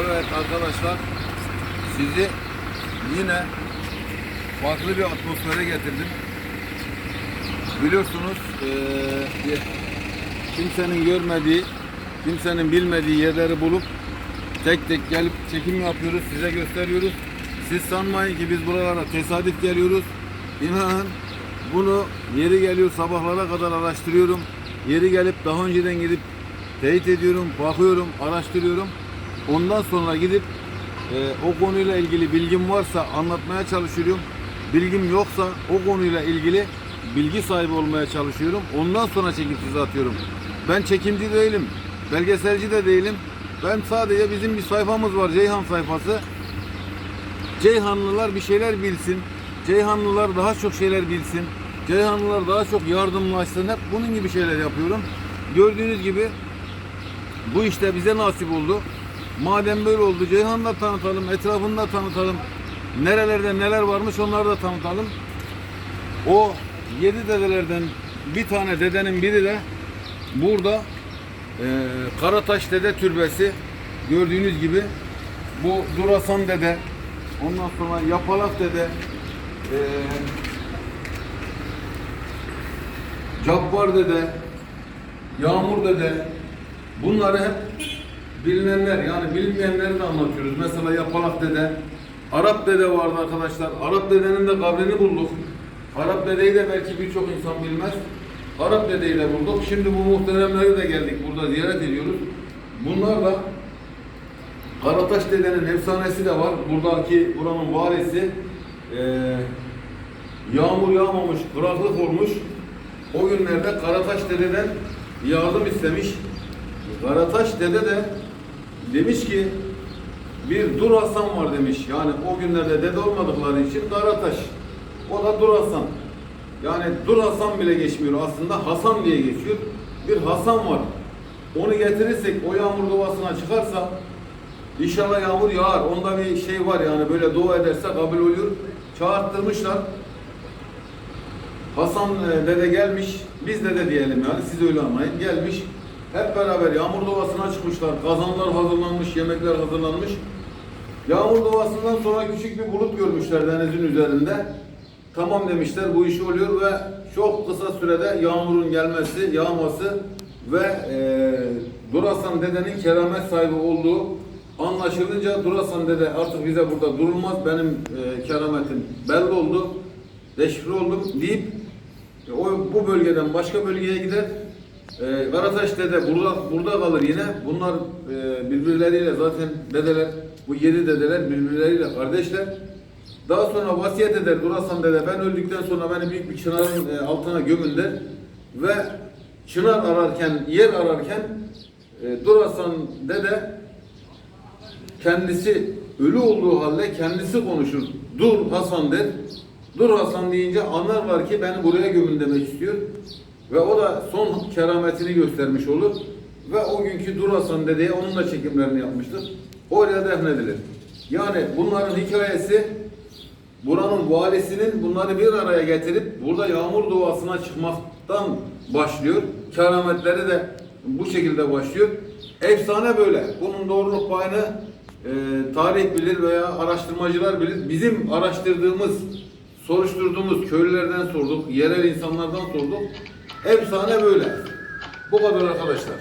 Evet arkadaşlar sizi yine farklı bir atmosfere getirdim. Biliyorsunuz eee, kimsenin görmediği, kimsenin bilmediği yerleri bulup tek tek gelip çekim yapıyoruz, size gösteriyoruz. Siz sanmayın ki biz buralara tesadüf geliyoruz. İnanın bunu yeri geliyor sabahlara kadar araştırıyorum. Yeri gelip daha önceden gidip teyit ediyorum, bakıyorum, araştırıyorum. Ondan sonra gidip e, o konuyla ilgili bilgim varsa anlatmaya çalışıyorum. Bilgim yoksa o konuyla ilgili bilgi sahibi olmaya çalışıyorum. Ondan sonra çekip size atıyorum. Ben çekimci değilim, belgeselci de değilim. Ben sadece bizim bir sayfamız var, Ceyhan sayfası. Ceyhanlılar bir şeyler bilsin. Ceyhanlılar daha çok şeyler bilsin. Ceyhanlılar daha çok yardımlaşsın. Hep bunun gibi şeyler yapıyorum. Gördüğünüz gibi bu işte bize nasip oldu. Madem böyle oldu Ceyhan'da tanıtalım, etrafında tanıtalım. Nerelerde neler varmış onları da tanıtalım. O yedi dedelerden bir tane dedenin biri de burada eee, Karataş Dede Türbesi gördüğünüz gibi bu Durasan Dede ondan sonra Yapalak Dede eee Cabbar Dede Yağmur Dede bunları hep bilinenler yani bilmeyenleri de anlatıyoruz. Mesela Yapalak Dede Arap Dede vardı arkadaşlar. Arap Dede'nin de kabrini bulduk. Arap Dede'yi de belki birçok insan bilmez. Arap Dede'yi de bulduk. Şimdi bu muhteremleri de geldik burada ziyaret ediyoruz. Bunlar da Karataş Dede'nin efsanesi de var. Buradaki buranın valisi eee yağmur yağmamış, kuraklık olmuş. O günlerde Karataş Dede'den yardım istemiş. Karataş Dede de demiş ki bir Dur Hasan var demiş. Yani o günlerde dede olmadıkları için Karataş. O da Dur Hasan. Yani Dur Hasan bile geçmiyor aslında Hasan diye geçiyor. Bir Hasan var. Onu getirirsek o yağmur doğasına çıkarsa İnşallah yağmur yağar. Onda bir şey var yani böyle dua ederse kabul oluyor. Çağırttırmışlar. Hasan e, dede gelmiş. Biz dede diyelim yani siz öyle anlayın. Gelmiş. Hep beraber yağmur doğasına çıkmışlar. Kazanlar hazırlanmış, yemekler hazırlanmış. Yağmur doğasından sonra küçük bir bulut görmüşler denizin üzerinde. Tamam demişler bu iş oluyor ve çok kısa sürede yağmurun gelmesi, yağması ve e, Durasan dedenin keramet sahibi olduğu anlaşılınca Durasan dede artık bize burada durulmaz benim e, kerametim belli oldu, deşifre oldum deyip e, o bu bölgeden başka bölgeye gider. E, Karataş dede burada burada kalır yine. Bunlar e, birbirleriyle zaten dedeler, bu yedi dedeler birbirleriyle kardeşler. Daha sonra vasiyet eder Durasan dede ben öldükten sonra beni büyük bir çınarın e, altına gömün der. Ve çınar ararken, yer ararken e, Durasan dede kendisi ölü olduğu halde kendisi konuşur. Dur Hasan der. Dur Hasan deyince anlarlar ki beni buraya gömün demek istiyor. Ve o da son kerametini göstermiş olur. Ve o günkü Dur Hasan dedeye onun da çekimlerini yapmıştır. Oraya defnedilir. Yani bunların hikayesi buranın valisinin bunları bir araya getirip burada yağmur duasına çıkmaktan başlıyor. Kerametleri de bu şekilde başlıyor. Efsane böyle. Bunun doğruluk payını e, tarih bilir veya araştırmacılar bilir. Bizim araştırdığımız, soruşturduğumuz köylülerden sorduk, yerel insanlardan sorduk. Efsane böyle. Bu kadar arkadaşlar.